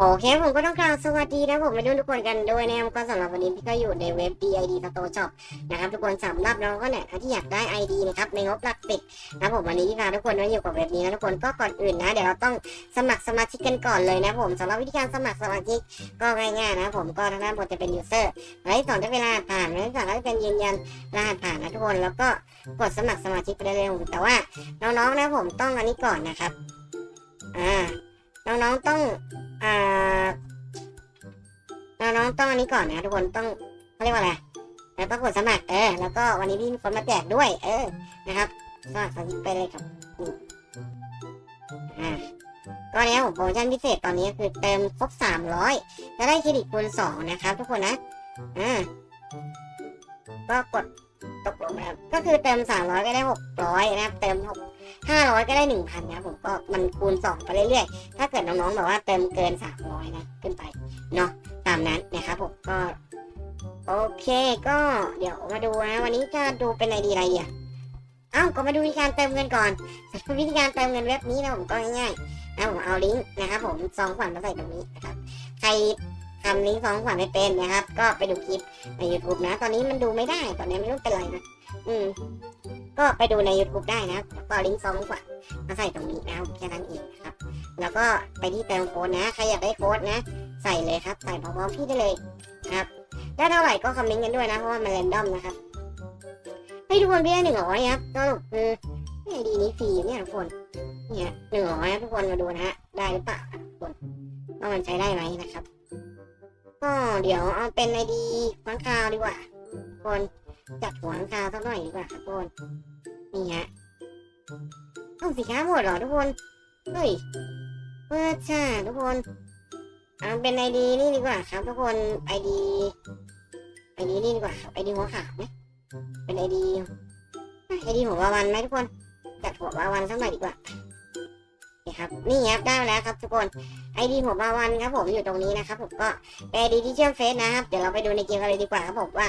โอเคผมก็ต้องกล่าวสวัสดีนะผมมาดูทุกคนกันด้วยนะครับก็สำหรับวันนี้พี่ก็อยู่ในเว็บ DID Store Shop นะครับทุกคนสำหรับน้องก็เนี่ยที่อยากได้ ID นะครับในงบหลักสิบนะผมวันนี้พี่พาทุกคนมาอยู่กับเว็บนี้นะทุกคนก็ก่อนอื่นนะเดี๋ยวเราต้องสมัครสมาชิกกันก่อนเลยนะผมสำหรับวิธีการสมัครสมาชิกก็ง่ายๆนะผมก็ทางด้านบนจะเป็น user รายที่สองจะเป็นรหัสผ่านรายสามก็จะเป็นยืนยันรหัสผ่านนะทุกคนแล้วก็กดสมัครสมาชิกไปได้เลยแต่ว่าน้องๆนะผมต้องอันนี้ก่อนนะครับอ่าน้องๆต้อง อ่าน้องต้องอันนี้ก่อนนะทุกคนต้องเขาเรียกว่าอะไรแล้วต้องกดสมัครเออแล้วก็วันนี้พี่มีคนมาแจกด้วย เออนะครับสมัครสมาชิกไปเลยครับอ่าก็เนี้ยโปรโมชั่นพิเศษตอนนี้คือเติมครบสามร้อยจะได้เครดิตคูณสองนะครับ ทุกคนนะอ่าก็กด ก็คือเติมสามร้อยก็ได้หกร้อยนะครับ เติมหกห้าร้อยก็ได้หนึ่งพันะครับผมก็มันคูณสองไปเรื่อยๆ ถ้าเกิดน้องๆแบบว่าเติมเกินสามร้อยนะ ขึ้นไป เนาะตามนั้นนะครับผมก็ โอเคก็เดี๋ยวมาดูนะ วันนี้จะดูเป็นอะไอดีอะไรอะอ้าวก็มาดูวิธีการเติมเงินก่อนสำหรับวิธีการเติมเงินเว็บนี้นะผมก็ง่ายๆนะผมเอาลิงก์นะครับผมซองขวัญมาใส่ตรงนี้นะครับใครำลิงก์ซองขวัญไม่เป็นนะครับ ก็ไปดูคลิปใน YouTube นะ ตอนนี้มันดูไม่ได้ ตอนนี้ไม่รู้เป็นไรนะ อืม ก็ไปดูใน YouTube ได้นะบก็ลิงก์ซองขวัญมาใส่ตรงนี้นะครับแค่นั้นเองนะครับ แล้วก็ไปที่เติมโค้ดนะ ใครอยากได้โค้ดนะ ใส่เลยครับ ใส่พร้อมๆพี่ได้เลยครับ ได้เท่าไหร่ก็คอมเมนต์กันด้วยนะ เพราะว่ามันเรนดอมนะครับ ให้ทุกคนพี่ได้หนึ่งร้อยครับสรุปคือไอดีนี้ฟรีเนี่ยทุกคน เนี่ยหนึ่งร้อยทุกคนมาดูนะฮะ ได้หรือเปล่าทุกคนว่ามันใช้ได้ไหมนะครับ ก็เดี๋ยวเอาเป็นไอดีค้างคาวดีกว่าทุกคนจัดหัวค้างคาวสักหน่อยดีกว่าครับทุกคนนี่ฮะต้องสิค้าหมดเหรอทุกคนเฮ้ยเพื่อช่าทุกคนเอาเป็นไอดีนี่ดีกว่าครับทุกคนไอดีไอดีนี่ดีกว่าครับไอดีหัวขาวไหมเป็นไอดีไอดีหัววาวันไหมทุกคนจัดหัววาวันสักหน่อยดีกว่า ครับนี่ครับได้มาแล้วครับทุกคนไอดีหัววาวันครับผมอยู่ตรงนี้นะครับผมก็เป็นไอดีที่เชื่อมเฟซนะครับเดี๋ยวเราไปดูในเกมกันเลยดีกว่าครับผมว่า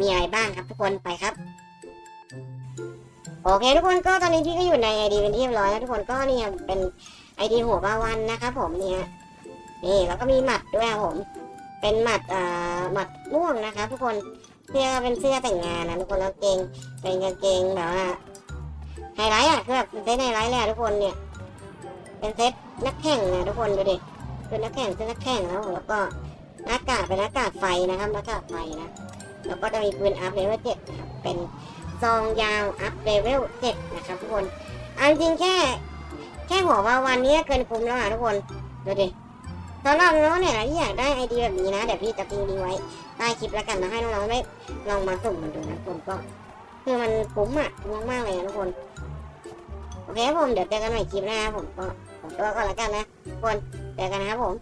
มีอะไรบ้างครับทุกคนไปครับโอเคทุกคนก็ตอนนี้พี่ก็อยู่ในไอดีเป็นที่เรียบร้อยแล้วทุกคนก็นี่เป็นไอดีหัวบาวันนะครับผมเนี่ยนี่แล้วก็มีหมัดด้วยครับผม เป็นหมัดเอ่าหมัดม่วงนะครับทุกคนเสื้อเป็นเสื้อแต่งงานนะทุกคนแล้วเกงเป็นกางเกงแบบว่าไฮไลท์อะคือแบบเป็นเซตไฮไลท์เลยอะทุกคนเนี่ย เป็นเซตนักแข่งนะทุกคนดูดิเป็นนักแข่งเซตนักแข่งแล้วแล้วก็หน้ากากเป็นหน้ากากไฟนะครับหน้ากากไฟนะแล้วก็จะมีปืนอัพเลเวลเจ็ดนะครับเป็นซองยาวอัพเลเวลเจ็ดนะครับทุกคนเอาจริงแค่แค่หัวว่าวันนี้เกินคุ้มแล้วอะทุกคนดูดิสำหรับน้องเนี่ยนะที่อยากได้ไอเดียแบบนี้นะเดี๋ยวพี่จะทิ้งลิงก์ไว้ใต้คลิปแล้วกันนะให้น้องๆได้ลองมาสุ่มกันดูนะทุกคนก็คือมันคุ้มอะคุ้มมากเลยนะทุกคนโอเคผมเดี๋ยวเจอกันใหม่คลิปหน้าครับผมก็ ตัวก่อนแล้วกันนะทุกคนเจอกันนะครับผม